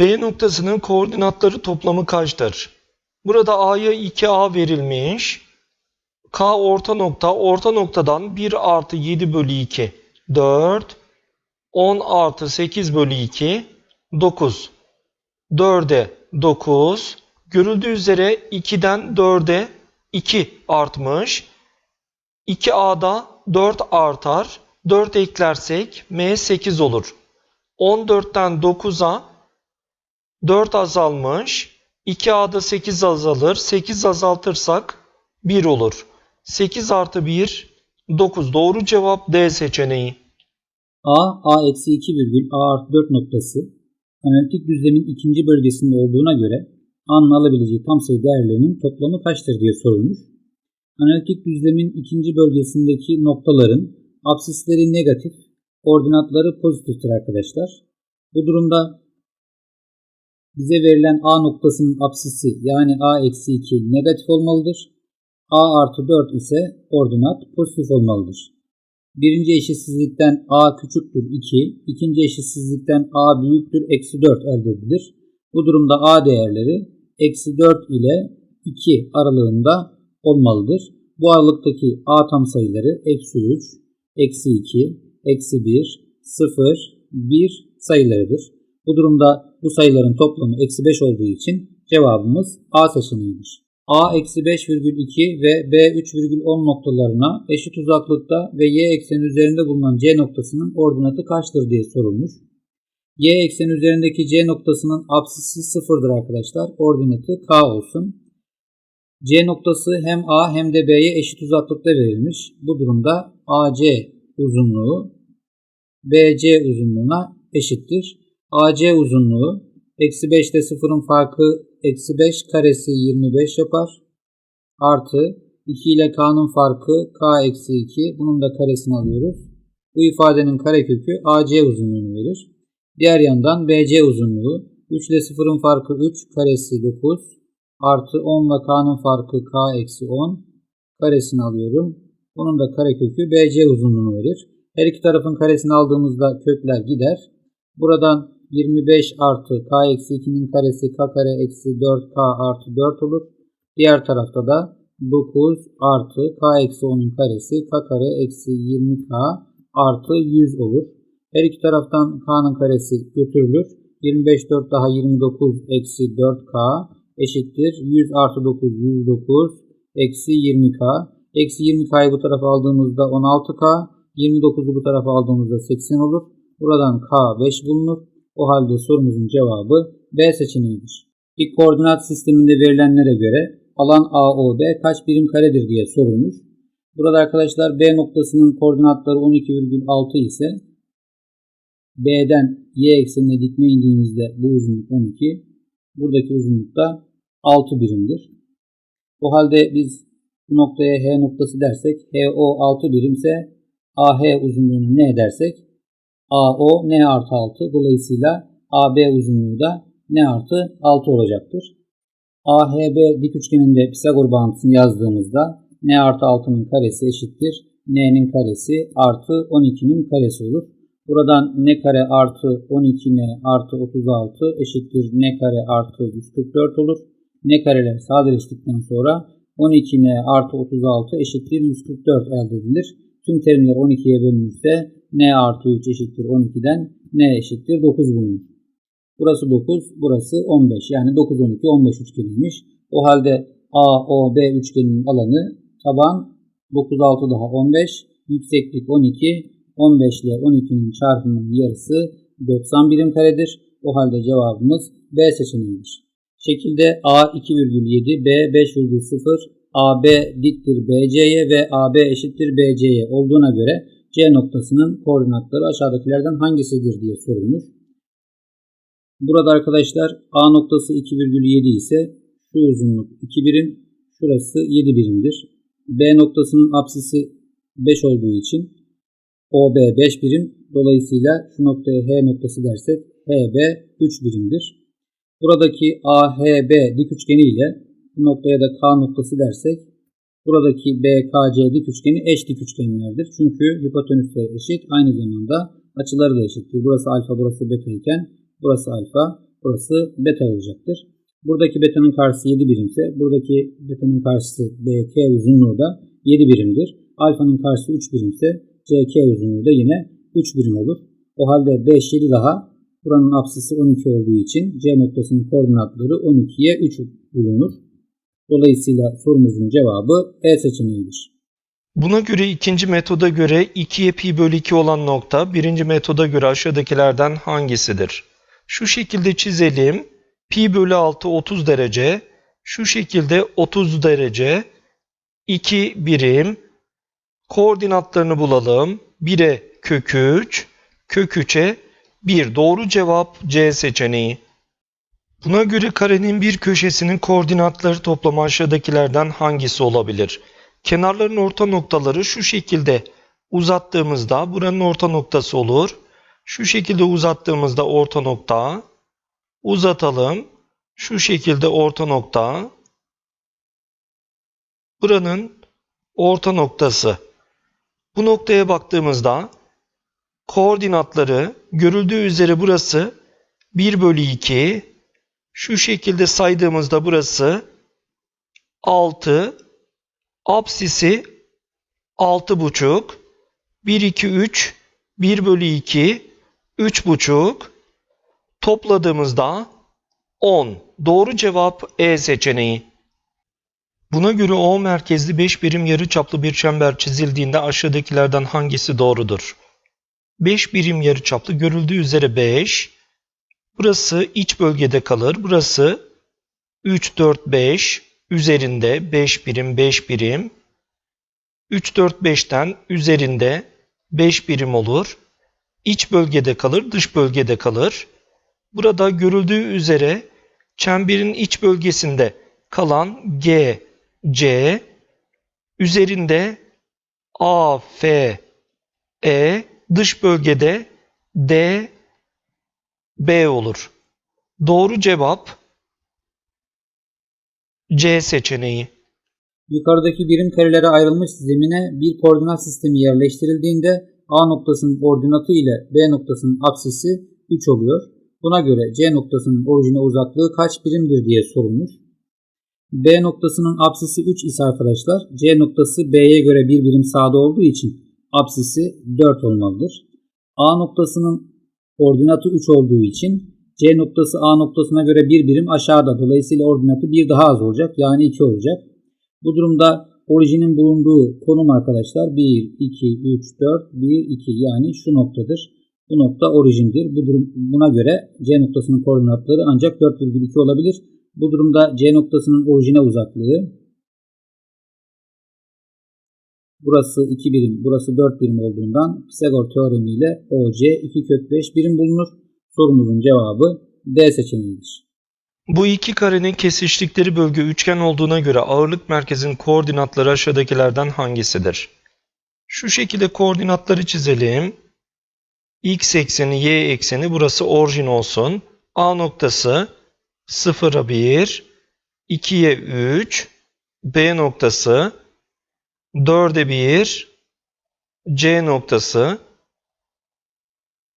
B noktasının koordinatları toplamı kaçtır? Burada A'ya 2A verilmiş. K orta nokta. Orta noktadan 1 artı 7 bölü 2. 4. 10 artı 8 bölü 2. 9. 4'e 9. Görüldüğü üzere 2'den 4'e 2 artmış. 2A'da 4 artar. 4 eklersek M 8 olur. 14'ten 9'a 4 azalmış. 2A'da 8 azalır. 8 azaltırsak 1 olur. 8 artı 1 9. Doğru cevap D seçeneği. A, A eksi 2 virgül A artı 4 noktası analitik düzlemin ikinci bölgesinde olduğuna göre A'nın alabileceği tam sayı değerlerinin toplamı kaçtır diye sorulmuş. Analitik düzlemin ikinci bölgesindeki noktaların absisleri negatif, ordinatları pozitiftir arkadaşlar. Bu durumda bize verilen A noktasının absisi yani A eksi 2 negatif olmalıdır. A artı 4 ise ordinat pozitif olmalıdır. Birinci eşitsizlikten A küçüktür 2, ikinci eşitsizlikten A büyüktür eksi 4 elde edilir. Bu durumda A değerleri eksi 4 ile 2 aralığında olmalıdır. Bu aralıktaki A tam sayıları eksi 3, eksi 2, eksi 1, 0, 1 sayılarıdır. Bu durumda bu sayıların toplamı eksi 5 olduğu için cevabımız A seçeneğidir. A eksi 5,2 ve B 3,10 noktalarına eşit uzaklıkta ve y ekseni üzerinde bulunan C noktasının ordinatı kaçtır diye sorulmuş. Y ekseni üzerindeki C noktasının apsisi sıfırdır arkadaşlar. Ordinatı K olsun. C noktası hem A hem de B'ye eşit uzaklıkta verilmiş. Bu durumda AC uzunluğu BC uzunluğuna eşittir. AC uzunluğu eksi 5 ile sıfırın farkı eksi 5 karesi 25 yapar. Artı 2 ile K'nın farkı K eksi 2. Bunun da karesini alıyoruz. Bu ifadenin karekökü AC uzunluğunu verir. Diğer yandan BC uzunluğu 3 ile 0'ın farkı 3 karesi 9 artı 10 ile K'nın farkı K eksi 10 karesini alıyorum. Bunun da karekökü BC uzunluğunu verir. Her iki tarafın karesini aldığımızda kökler gider. Buradan 25 artı k eksi 2'nin karesi k kare eksi 4k artı 4 olur. Diğer tarafta da 9 artı k eksi 10'un karesi k kare eksi 20k artı 100 olur. Her iki taraftan k'nın karesi götürülür. 25 4 daha 29 eksi 4k eşittir. 100 artı 9 109 eksi 20k. Eksi 20k'yı bu tarafa aldığımızda 16k. 29'u bu tarafa aldığımızda 80 olur. Buradan k 5 bulunur. O halde sorumuzun cevabı B seçeneğidir. İlk koordinat sisteminde verilenlere göre alan AOB kaç birim karedir diye sorulmuş. Burada arkadaşlar B noktasının koordinatları 12,6 ise B'den Y eksenine dikme indiğimizde bu uzunluk 12. Buradaki uzunluk da 6 birimdir. O halde biz bu noktaya H noktası dersek HO 6 birimse AH uzunluğunu ne edersek AO n artı 6 dolayısıyla AB uzunluğu da n artı 6 olacaktır. AHB dik üçgeninde Pisagor bağıntısını yazdığımızda n artı 6'nın karesi eşittir. n'nin karesi artı 12'nin karesi olur. Buradan n kare artı 12n artı 36 eşittir n kare artı 144 olur. n kareler sadeleştikten sonra 12n artı 36 eşittir 144 elde edilir. Tüm terimler 12'ye bölünürse n artı 3 eşittir 12'den n eşittir 9 bulunur. Burası 9, burası 15. Yani 9, 12, 15 üçgeniymiş. O halde A, O, B üçgeninin alanı taban 9, 6 daha 15, yükseklik 12, 15 ile 12'nin çarpımının yarısı 90 birim karedir. O halde cevabımız B seçeneğidir. Şekilde A 2,7, B 5,0, AB diktir BC'ye ve AB eşittir BC'ye olduğuna göre C noktasının koordinatları aşağıdakilerden hangisidir diye sorulmuş. Burada arkadaşlar A noktası 2,7 ise şu uzunluk 2 birim, şurası 7 birimdir. B noktasının apsisi 5 olduğu için OB 5 birim. Dolayısıyla şu noktaya H noktası dersek HB 3 birimdir. Buradaki AHB dik üçgeni ile bu noktaya da K noktası dersek buradaki BKC dik üçgeni eş dik üçgenlerdir. Çünkü hipotenüsleri eşit aynı zamanda açıları da eşittir. Burası alfa burası beta iken burası alfa Burası beta olacaktır. Buradaki betanın karşısı 7 birimse buradaki betanın karşısı BK uzunluğu da 7 birimdir. Alfanın karşısı 3 birimse CK uzunluğu da yine 3 birim olur. O halde 5, 7 daha buranın apsisi 12 olduğu için C noktasının koordinatları 12'ye 3 bulunur. Dolayısıyla sorumuzun cevabı E seçeneğidir. Buna göre ikinci metoda göre 2'ye pi bölü 2 olan nokta birinci metoda göre aşağıdakilerden hangisidir? Şu şekilde çizelim. Pi bölü 6 30 derece. Şu şekilde 30 derece. 2 birim. Koordinatlarını bulalım. 1'e kök 3. Kök 3'e 1. Doğru cevap C seçeneği. Buna göre karenin bir köşesinin koordinatları toplamı aşağıdakilerden hangisi olabilir? Kenarların orta noktaları şu şekilde uzattığımızda buranın orta noktası olur. Şu şekilde uzattığımızda orta nokta. Uzatalım. Şu şekilde orta nokta. Buranın orta noktası. Bu noktaya baktığımızda koordinatları görüldüğü üzere burası 1 bölü 2. Şu şekilde saydığımızda burası 6. Apsisi 6,5. 1, 2, 3. 1 bölü 2. 3,5. Topladığımızda 10. Doğru cevap E seçeneği. Buna göre O merkezli 5 birim yarıçaplı bir çember çizildiğinde aşağıdakilerden hangisi doğrudur? 5 birim yarıçaplı görüldüğü üzere 5. Burası iç bölgede kalır. Burası 3, 4, 5 üzerinde 5 birim 5 birim. 3, 4, 5'ten üzerinde 5 birim olur. İç bölgede kalır, dış bölgede kalır. Burada görüldüğü üzere çemberin iç bölgesinde kalan G, C, üzerinde A, F, E, dış bölgede D, B olur. Doğru cevap C seçeneği. Yukarıdaki birim karelere ayrılmış zemine bir koordinat sistemi yerleştirildiğinde A noktasının ordinatı ile B noktasının apsisi 3 oluyor. Buna göre C noktasının orijine uzaklığı kaç birimdir diye sorulmuş. B noktasının apsisi 3 ise arkadaşlar C noktası B'ye göre bir birim sağda olduğu için apsisi 4 olmalıdır. A noktasının ordinatı 3 olduğu için C noktası A noktasına göre bir birim aşağıda. Dolayısıyla ordinatı bir daha az olacak. Yani 2 olacak. Bu durumda orijinin bulunduğu konum arkadaşlar 1, 2, 3, 4, 1, 2 yani şu noktadır. Bu nokta orijindir. Bu durum, buna göre C noktasının koordinatları ancak 4,2 olabilir. Bu durumda C noktasının orijine uzaklığı burası 2 birim, burası 4 birim olduğundan Pisagor teoremiyle OC 2 kök 5 birim bulunur. Sorumuzun cevabı D seçeneğidir. Bu iki karenin kesiştikleri bölge üçgen olduğuna göre ağırlık merkezinin koordinatları aşağıdakilerden hangisidir? Şu şekilde koordinatları çizelim. X ekseni, Y ekseni burası orijin olsun. A noktası 0'a 1, 2'ye 3, B noktası 4'e 1, C noktası.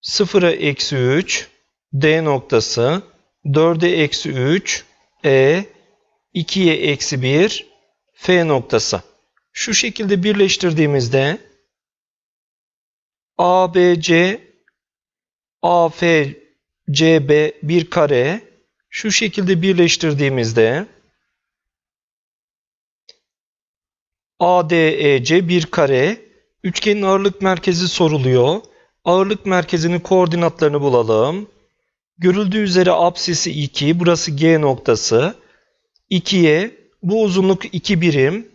0'a eksi 3, D noktası. 4'e eksi 3, E, 2'ye eksi 1, F noktası. Şu şekilde birleştirdiğimizde ABC, AF, CB bir kare. Şu şekilde birleştirdiğimizde ADEC bir kare üçgenin ağırlık merkezi soruluyor. Ağırlık merkezinin koordinatlarını bulalım. Görüldüğü üzere apsisi 2, burası G noktası. 2'ye bu uzunluk 2 birim.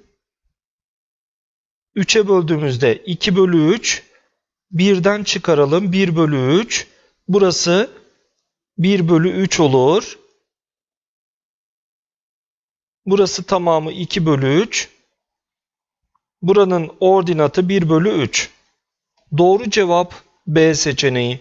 3'e böldüğümüzde 2 bölü 3. 1'den çıkaralım 1 bölü 3. Burası 1 bölü 3 olur. Burası tamamı 2 bölü 3. Buranın ordinatı 1 bölü 3. Doğru cevap B seçeneği.